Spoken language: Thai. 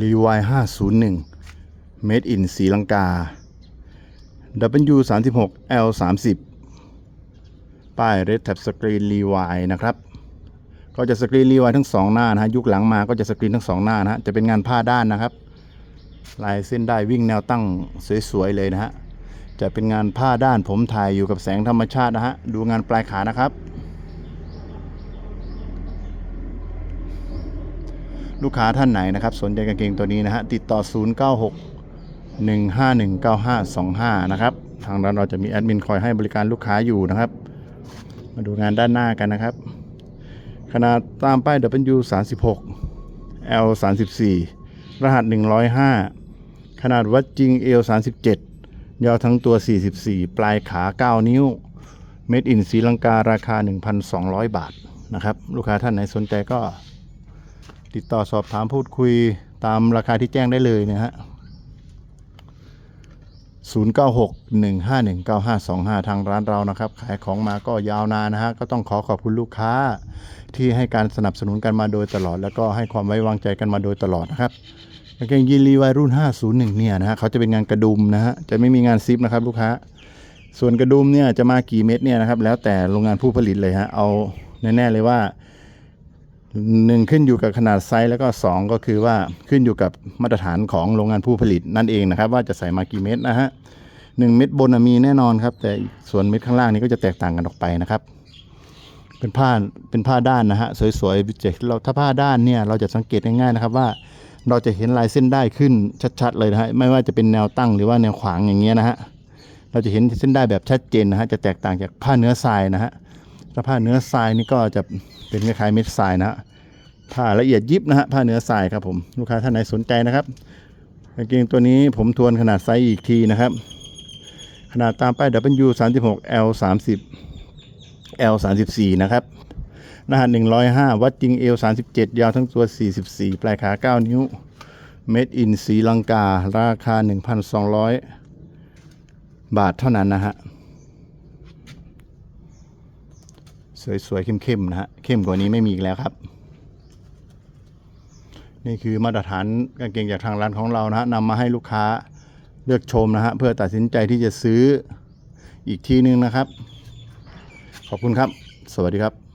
รีวาย501 Made in ศรีลังกา W 3 6 L 3 0ป้าย Red Tab Screen Rewind นะครับ ก็จะสกรีนรีวายทั้งสองหน้านะฮะ ยุคหลังมาก็จะสกรีนทั้งสองหน้านะฮะ จะเป็นงานผ้าด้านนะครับ ลายเส้นได้วิ่งแนวตั้งสวยๆเลยนะฮะ จะเป็นงานผ้าด้านผมถ่ายอยู่กับแสงธรรมชาตินะฮะ ดูงานปลายขานะครับ ลูกค้าท่านไหนนะครับ สนใจกางเกงตัวนี้นะฮะติดต่อ 096 1519525 นะครับ ทางร้านเราจะมีแอดมินคอยให้บริการลูกค้าอยู่นะครับ มาดูงานด้านหน้ากันนะครับ ขนาดตามป้าย W 36 L 34รหัส 105 ขนาดวัดจริง L 37 ยาวทั้งตัว 44 ปลายขา 9 นิ้ว เม็ดอินสีลังการาคา 1,200 บาทนะครับ ลูกค้าท่านไหนสนใจก็ ติดต่อสอบถามพูดคุยตามราคาที่แจ้งได้เลยนะฮะ 0961519525 ทางร้านเรานะครับ ขายของมาก็ยาวนานนะฮะ ก็ต้องขอขอบคุณลูกค้า ที่ให้การสนับสนุนกันมาโดยตลอด แล้วก็ให้ความไว้วางใจกันมาโดยตลอดนะครับกางเกงยีนรีวายรุ่น 501 เนี่ยนะฮะเขาจะเป็นงานกระดุมนะฮะ จะไม่มีงานซิปนะครับลูกค้า ส่วนกระดุมเนี่ยจะมากี่เม็ดเนี่ยนะครับ แล้วแต่โรงงานผู้ผลิตเลยฮะ เอาแน่ๆเลยว่า หนึ่งขึ้นอยู่กับขนาดไซส์แล้วก็สองก็คือว่าขึ้นอยู่กับมาตรฐานของโรงงานผู้ผลิตนั่นเองนะครับ ว่าจะใส่มากี่เม็ดนะฮะหนึ่งเม็ดบนมีแน่นอนครับ แต่ส่วนเม็ดข้างล่างนี้ก็จะแตกต่างกันออกไปนะครับ เป็นผ้าเป็นผ้าด้านนะฮะสวยๆจเราถ้าผ้าด้านเนี่ยเราจะสังเกตง่ายๆนะครับว่าเราจะเห็นลายเส้นได้ขึ้นชัดๆเลยนะฮะไม่ว่าจะเป็นแนวตั้งหรือว่าแนวขวางอย่างเงี้ยนะฮะเราจะเห็นเส้นได้แบบชัดเจนนะฮะจะแตกต่างจากผ้าเนื้อทรายนะฮะ ถ้าผ้าเนื้อทรายนี่ก็จะเป็นคล้ายๆเม็ดทรายนะฮะผ้าละเอียดยิบนะฮะผ้าเนื้อทรายครับผมลูกค้าท่านไหนสนใจนะครับกางเกงตัวนี้ผมทวนขนาดไซส์อีกทีนะครับ ขนาดตามป้าย W 3 6 L 3 0 L 3 4นะครับรหัส105 วัดจริง L 37 ยาวทั้งตัว 44 ปลายขา 9 นิ้ว Made in ศรีลังการาคา 1,200 บาทเท่านั้นนะฮะ สวยๆเข้มๆนะฮะเข้มกว่านี้ไม่มีอีกแล้วครับ นี่คือมาตรฐานกางเกงจากทางร้านของเรานะฮะนำมาให้ลูกค้าเลือกชมนะฮะเพื่อตัดสินใจที่จะซื้ออีกทีนึงนะครับ ขอบคุณครับ สวัสดีครับ